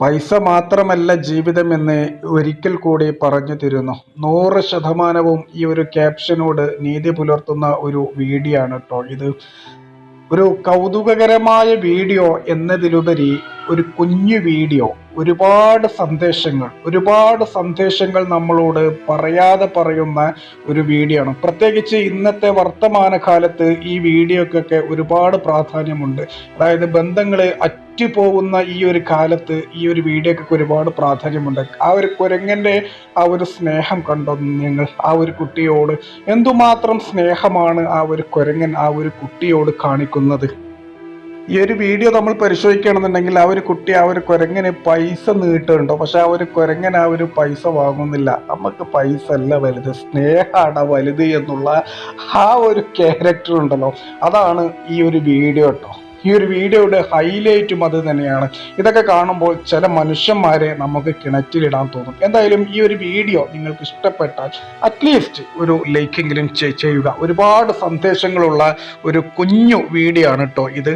പൈസ മാത്രമല്ല ജീവിതമെന്ന് ഒരിക്കൽ കൂടി പറഞ്ഞു തരുന്നു. നൂറ് ശതമാനവും ഈ ഒരു ക്യാപ്ഷനോട് നീതി പുലർത്തുന്ന ഒരു വീഡിയോ ആണ് കേട്ടോ ഇത്. ഒരു കൗതുകകരമായ വീഡിയോ എന്നതിലുപരി ഒരു കുഞ്ഞു വീഡിയോ ഒരുപാട് സന്ദേശങ്ങൾ ഒരുപാട് സന്ദേശങ്ങൾ നമ്മളോട് പറയാതെ പറയുന്ന ഒരു വീഡിയോ ആണ്. പ്രത്യേകിച്ച് ഇന്നത്തെ വർത്തമാന കാലത്ത് ഈ വീഡിയോക്കൊക്കെ ഒരുപാട് പ്രാധാന്യമുണ്ട്. അതായത് ബന്ധങ്ങൾ അറ്റുപോകുന്ന ഈ ഒരു കാലത്ത് ഈ ഒരു വീഡിയോക്കൊക്കെ ഒരുപാട് പ്രാധാന്യമുണ്ട്. ആ ഒരു കുരങ്ങന്റെ ആ ഒരു സ്നേഹം കണ്ടോ നിങ്ങൾ? ആ ഒരു കുട്ടിയോട് എന്തുമാത്രം സ്നേഹമാണ് ആ ഒരു കുരങ്ങൻ ആ ഒരു കുട്ടിയോട് കാണിക്കുന്നത്? ഈ ഒരു വീഡിയോ നമ്മൾ പരിശോധിക്കുകയാണെന്നുണ്ടെങ്കിൽ ആ ഒരു കുട്ടി ആ ഒരു കുരങ്ങനെ പൈസ നീട്ടുന്നുണ്ടോ? പക്ഷെ ആ ഒരു കുരങ്ങൻ ആ ഒരു പൈസ വാങ്ങുന്നില്ല. നമുക്ക് പൈസ അല്ല വലുത്. സ്നേഹമാണ് വലുത് എന്നുള്ള ആ ഒരു ക്യാരക്ടർ ഉണ്ടല്ലോ. അതാണ് ഈ ഒരു വീഡിയോ കേട്ടോ. ഈ ഒരു വീഡിയോയുടെ ഹൈലൈറ്റും അത് തന്നെയാണ്. ഇതൊക്കെ കാണുമ്പോൾ ചില മനുഷ്യന്മാരെ നമുക്ക് കിണറ്റിലിടാൻ തോന്നും. എന്തായാലും ഈ ഒരു വീഡിയോ നിങ്ങൾക്ക് ഇഷ്ടപ്പെട്ടാൽ അറ്റ്ലീസ്റ്റ് ഒരു ലൈക്കെങ്കിലും ചെയ്യുക. ഒരുപാട് സന്ദേശങ്ങളുള്ള ഒരു കുഞ്ഞു വീഡിയോ ആണ് കേട്ടോ ഇത്.